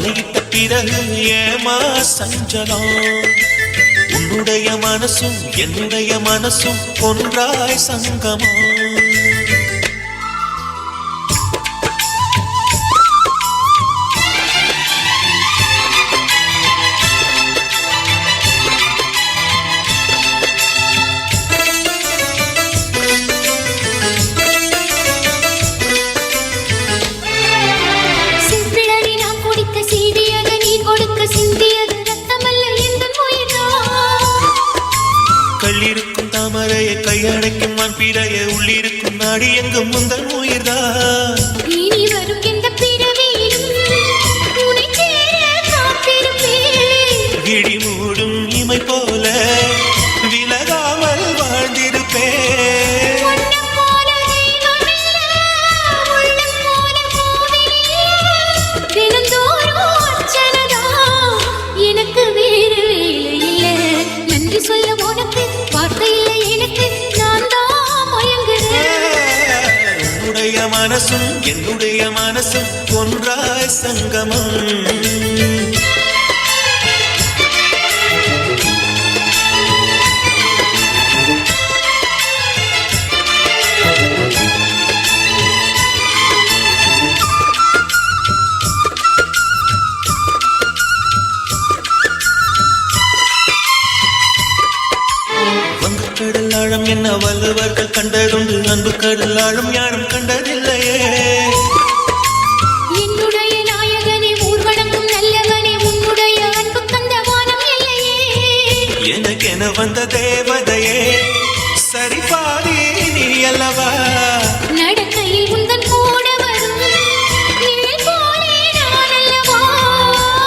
சுந்தரிய மாலையிட்ட பிறகு ஏமா சஞ்சலம்? உன்னுடைய மனசும் என்னுடைய மனசும் ஒன்றாய் சங்கமா கையடைக்கும் உள்ளிருக்கும் நாடி எங்கும் முந்தன் உயிர்தான். மனசும் என்னுடைய மனசும் ஒன்றாய் சங்கமம். வங்கக்கடல் ஆழம் என்ன வள்ளுவர்கள் கண்டதுண்டு அன்பு கடல் ஆழம் யாரும் கண்டது எனக்கென வந்த தேவதையே சரி பாதி நீ அல்லவா? நடக்கையில் உந்தன் கூட வரும்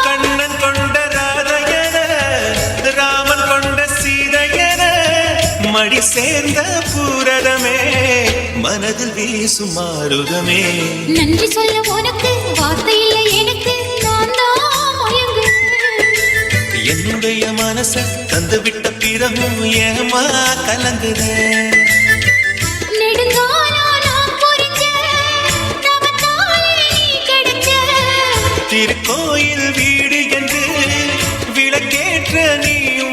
கண்ணன் கொண்ட ராதையன ராமன் கொண்ட சீதையன மடி சேர்ந்த பூரதமே மனதில் வீசும் மாறுதமே நன்றி சொல்ல உனக்கு வார்த்தை இல்லை எனக்கு நான் தான் என்னுடைய மனச தந்து விட்ட பிறகும் ஏமா கலங்குத. திருக்கோயில் வீடு என்று விளக்கேற்ற நீயும்